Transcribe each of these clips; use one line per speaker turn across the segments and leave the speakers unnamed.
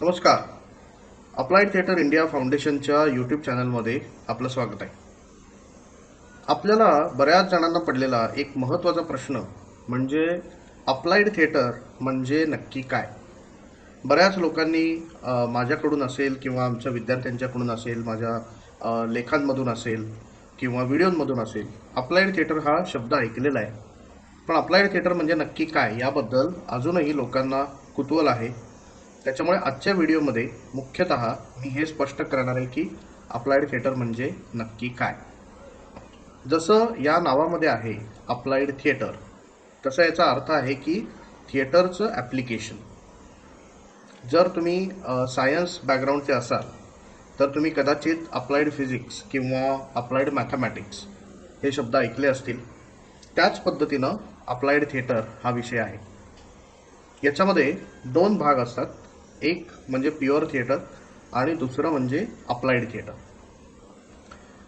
नमस्कार. Applied theatre India फाउंडेशनच्या YouTube चॅनलमध्ये आपलं स्वागत आहे. आपल्याला बऱ्याच जणांना पडलेला एक महत्त्वाचा प्रश्न म्हणजे अप्लाइड थिएटर म्हणजे नक्की काय? बऱ्याच लोकांनी माझ्याकडून असेल किंवा आमच्या विद्यार्थ्यांच्याकडून असेल माझ्या लेखांमधून असेल किंवा व्हिडिओमधून असेल अप्लाइड थिएटर हा शब्द ऐकलेला आहे. पण अप्लाइड थिएटर म्हणजे नक्की काय याबद्दल अजूनही लोकांना कुतूहल आहे. त्याच्यामुळे आजच्या व्हिडिओमध्ये मुख्यतः मी हे स्पष्ट करणार आहे की अप्लाइड थिएटर म्हणजे नक्की काय. जसं या नावामध्ये आहे अप्लाइड थिएटर तसा याचा अर्थ आहे की थिएटरचं ॲप्लिकेशन जर तुम्ही सायन्स बॅकग्राऊंडचे असाल तर तुम्ही कदाचित अप्लाइड फिजिक्स किंवा अप्लाइड मॅथमॅटिक्स हे शब्द ऐकले असतील. त्याच पद्धतीनं अप्लाइड थिएटर हा विषय आहे. याच्यामध्ये दोन भाग असतात. एक म्हणजे प्युअर थिएटर आणि दुसरं म्हणजे अप्लाइड थिएटर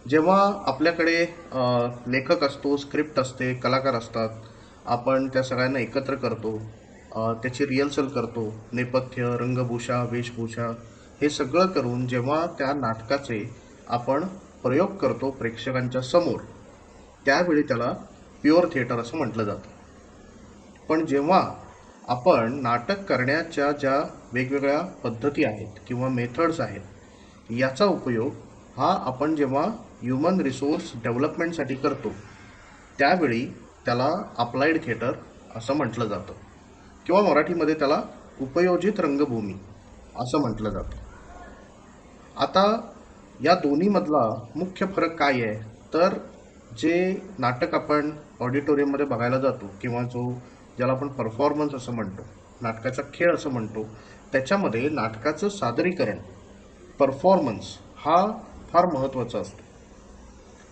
जेव्हा आपल्याकडे लेखक असतो स्क्रिप्ट असते कलाकार असतात आपण त्या सगळ्यांना एकत्र करतो त्याची रिहर्सल करतो नेपथ्य रंगभूषा वेशभूषा हे सगळं करून जेव्हा त्या नाटकाचे आपण प्रयोग करतो प्रेक्षकांच्या समोर त्यावेळी त्याला प्युअर थिएटर असं म्हटलं जातं. पण जेव्हा आपण नाटक करण्याच्या ज्या वेगवेगळ्या पद्धती आहेत किंवा मेथड्स आहेत याचा उपयोग हा आपण जेव्हा ह्युमन रिसोर्स डेव्हलपमेंटसाठी करतो त्यावेळी त्याला अप्लाइड थिएटर असं म्हटलं जातं. किंवा मराठीमध्ये त्याला उपयोजित रंगभूमी असं म्हटलं जातं. आता या दोन्हीमधला मुख्य फरक काय आहे? तर जे नाटक आपण ऑडिटोरियममध्ये बघायला जातो किंवा जो ज्याला आपण परफॉर्मन्स असं म्हणतो नाटकाचा खेळ असं म्हणतो त्याच्यामध्ये नाटकाचं सादरीकरण परफॉर्मन्स हा फार महत्त्वाचा असतो.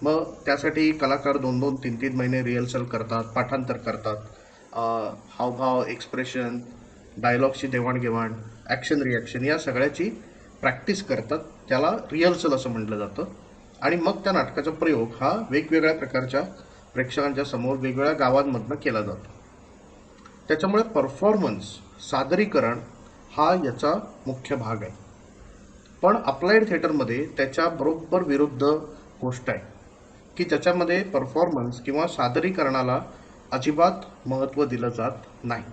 मग त्यासाठी कलाकार दोन दोन तीन तीन महिने रिहर्सल करतात पाठांतर करतात. हावभाव एक्सप्रेशन डायलॉगची देवाणघेवाण ॲक्शन रिॲक्शन या सगळ्याची प्रॅक्टिस करतात. त्याला रिहर्सल असं म्हटलं जातं. आणि मग त्या नाटकाचा प्रयोग हा वेगवेगळ्या प्रकारच्या प्रेक्षकांच्या समोर वेगवेगळ्या गावांमधनं केला जातो. त्याच्यामुळे परफॉर्मन्स सादरीकरण हा याचा मुख्य भाग आहे. पण अप्लाइड थिएटरमध्ये त्याच्या बरोबर विरुद्ध गोष्ट आहे. की त्याच्यामध्ये परफॉर्मन्स किंवा सादरीकरणाला अजिबात महत्त्व दिलं जात नाही.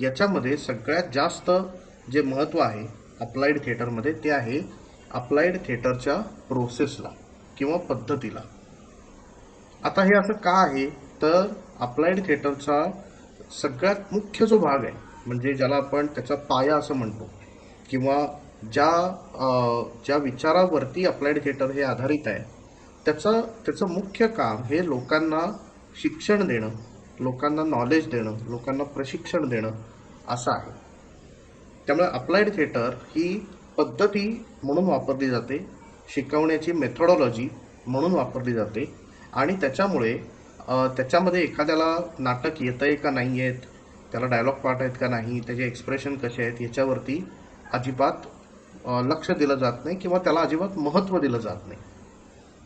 याच्यामध्ये सगळ्यात जास्त जे महत्त्व आहे अप्लाइड थिएटरमध्ये ते आहे अप्लाइड थिएटरच्या प्रोसेसला किंवा पद्धतीला. आता हे असं का आहे? तर अप्लाइड थिएटरचा सगळ्यात मुख्य जो भाग आहे म्हणजे ज्याला आपण त्याचा पाया असं म्हणतो किंवा ज्या ज्या विचारावरती अप्लाइड थिएटर हे आधारित आहे त्याचं त्याचं मुख्य काम हे लोकांना शिक्षण देणं लोकांना नॉलेज देणं लोकांना प्रशिक्षण देणं असं आहे. त्यामुळे अप्लाइड थिएटर ही पद्धती म्हणून वापरली जाते शिकवण्याची मेथोडॉलॉजी म्हणून वापरली जाते आणि त्याच्यामुळे त्याच्यामध्ये एखाद्याला नाटक येतं आहे का नाही आहेत त्याला डायलॉग पार्ट आहेत का नाही? त्याचे एक्सप्रेशन कसे आहेत? याच्यावरती अजिबात लक्ष दिलं जात नाही किंवा त्याला अजिबात महत्त्व दिलं जात नाही.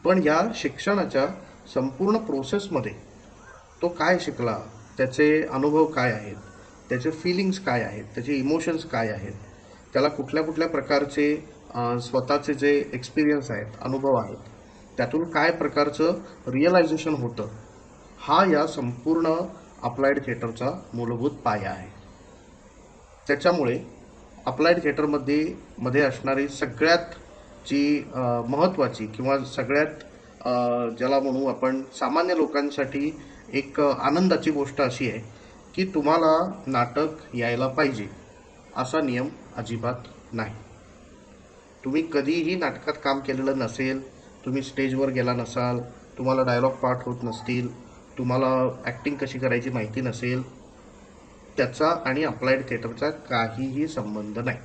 पण या शिक्षणाच्या संपूर्ण प्रोसेसमध्ये तो काय शिकला? त्याचे अनुभव काय आहेत? त्याचे फिलिंग्स काय आहेत? त्याचे इमोशन्स काय आहेत? त्याला कुठल्या कुठल्या प्रकारचे स्वतःचे जे एक्सपिरियन्स आहेत अनुभव आहेत त्यातून काय प्रकारचं रिअलायझेशन होतं? हा या संपूर्ण अप्लाइड थिएटरचा मूलभूत पाया आहे. त्याच्यामुळे अप्लाइड थिएटरमध्ये मध्ये असणारी सगळ्यात जी महत्त्वाची किंवा सगळ्यात ज्याला म्हणू आपण सामान्य लोकांसाठी एक आनंदाची गोष्ट अशी आहे की तुम्हाला नाटक यायला पाहिजे असा नियम अजिबात नाही. तुम्ही कधीही नाटकात काम केलेलं नसेल तुम्ही स्टेजवर गेला नसाल तुम्हाला डायलॉग पार्ट होत नसतील तुम्हाला ॲक्टिंग कशी करायची माहिती नसेल त्याचा आणि अप्लाइड थिएटरचा काहीही संबंध नाही.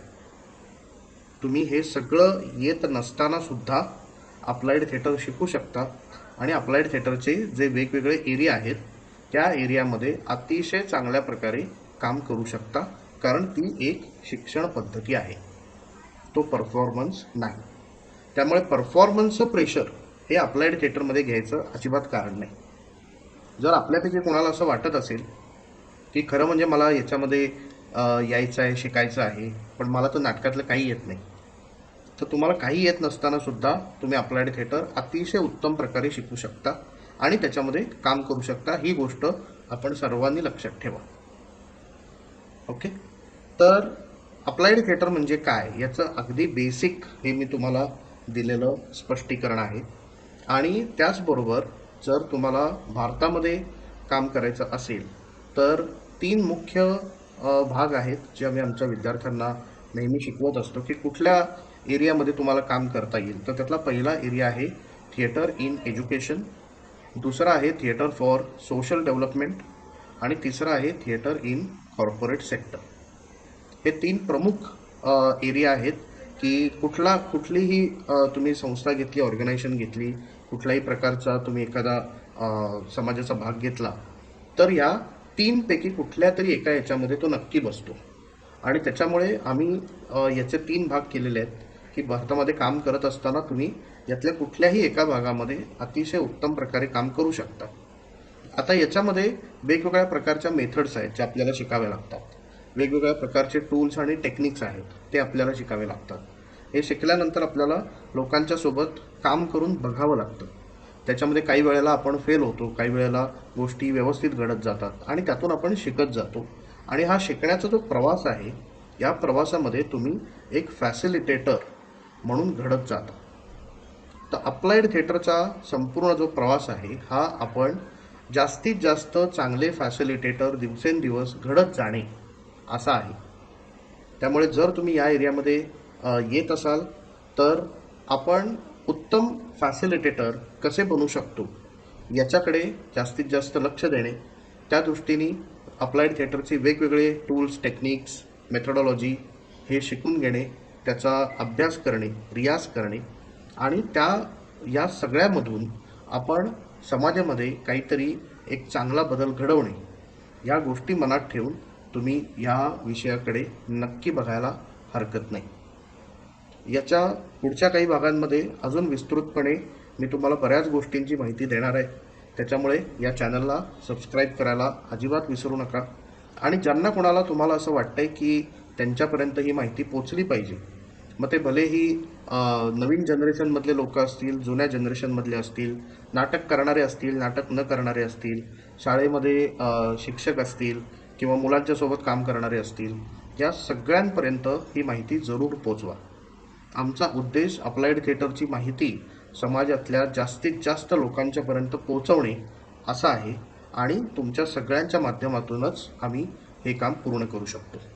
तुम्ही हे सगळं येत नसताना सुद्धा अप्लाइड थिएटर शिकू शकता. आणि अप्लाइड थिएटरचे जे वेगवेगळे एरिया आहेत त्या एरियामध्ये अतिशय चांगल्या प्रकारे काम करू शकता. कारण ती एक शिक्षण पद्धती आहे. तो परफॉर्मन्स नाही. त्यामुळे परफॉर्मन्सचं प्रेशर हे अप्लाइड थिएटरमध्ये घ्यायचं अजिबात कारण नाही. जर आपल्यापैकी कोणाला असं वाटत असेल की खरं म्हणजे मला याच्यामध्ये यायचं आहे शिकायचं आहे पण मला तर नाटकातलं काही येत नाही तर तुम्हाला काही येत नसताना सुद्धा तुम्ही अप्लाइड थिएटर अतिशय उत्तम प्रकारे शिकू शकता आणि त्याच्यामध्ये काम करू शकता. ही गोष्ट आपण सर्वांनी लक्षात ठेवा. ओके? तर अप्लाइड थिएटर म्हणजे काय? याचं अगदी बेसिक हे मी तुम्हाला दिलेलं स्पष्टीकरण आहे. आणि त्याचबरोबर जर तुम्हाला भारतामध्ये काम करायचं असेल तर तीन मुख्य भाग आहेत जे आम्ही आमच्या विद्यार्थ्यांना नेहमी शिकवत असतो की कुठल्या एरियामध्ये तुम्हाला काम करता येईल. तर त्यातला पहिला एरिया आहे थिएटर इन एज्युकेशन दुसरा आहे थिएटर फॉर सोशल डेव्हलपमेंट आणि तिसरा आहे थिएटर इन कॉर्पोरेट सेक्टर. हे तीन प्रमुख एरिया आहेत की कुठला कुठलीही तुम्ही संस्था घेतली ऑर्गनायझेशन घेतली कुठल्याही प्रकारचा तुम्ही एखादा समाजाचा भाग घेतला तर या तीनपैकी कुठल्या तरी एका याच्यामध्ये तो नक्की बसतो. आणि त्याच्यामुळे आम्ही याचे तीन भाग केलेले आहेत की भारतामध्ये काम करत असताना तुम्ही यातल्या कुठल्याही एका भागामध्ये अतिशय उत्तम प्रकारे काम करू शकता. आता याच्यामध्ये वेगवेगळ्या प्रकारच्या मेथड्स आहेत ज्या आपल्याला शिकाव्या लागतात. वेगवेगळ्या प्रकारचे टूल्स आणि टेक्निक्स आहेत ते आपल्याला शिकावे लागतात. हे शिकल्यानंतर आपल्याला लोकांच्या सोबत काम करून बघावं लागतं. त्याच्यामध्ये काही वेळेला आपण फेल होतो काही वेळेला गोष्टी व्यवस्थित घडत जातात आणि त्यातून आपण शिकत जातो. आणि हा शिकण्याचा जो प्रवास आहे या प्रवासामध्ये तुम्ही एक फॅसिलिटेटर म्हणून घडत जाता. तर अप्लाइड थिएटरचा संपूर्ण जो प्रवास आहे हा आपण जास्तीत जास्त चांगले फॅसिलिटेटर दिवसेंदिवस घडत जाणे असा आहे. त्यामुळे जर तुम्ही या एरियामध्ये येत असाल तर आपण उत्तम फॅसिलिटेटर कसे बनू शकतो? याच्याकडे जास्तीत जास्त लक्ष देणे. त्या दृष्टीने अप्लाइड थिएटरचे वेगवेगळे टूल्स टेक्निक्स मेथडॉलॉजी हे शिकून घेणे त्याचा अभ्यास करणे रियाज करणे आणि त्या या सगळ्यामधून आपण समाजामध्ये काहीतरी एक चांगला बदल घडवणे. या गोष्टी मनात ठेवून तुम्ही या विषयाकडे नक्की बघायला हरकत नाही. याच्या पुढच्या काही भागांमध्ये अजून विस्तृतपणे मी तुम्हाला बऱ्याच गोष्टींची माहिती देणार आहे. त्याच्यामुळे या चॅनलला सबस्क्राईब करायला अजिबात विसरू नका. आणि ज्यांना कोणाला तुम्हाला असं वाटतंय की त्यांच्यापर्यंत ही माहिती पोचली पाहिजे मग ते भलेही नवीन जनरेशनमधले लोक असतील जुन्या जनरेशनमधले असतील नाटक करणारे असतील नाटक न करणारे असतील शाळेमध्ये शिक्षक असतील किंवा मुलांच्यासोबत काम करणारे असतील या सगळ्यांपर्यंत ही माहिती जरूर पोचवा आमचा उद्देश अप्लाइड थिएटरची माहिती समाजातल्या जास्तीत जास्त लोकांच्यापर्यंत पोहोचवणे असा आहे आणि तुमच्या सगळ्यांच्या माध्यमातूनच आम्ही हे काम पूर्ण करू शकतो.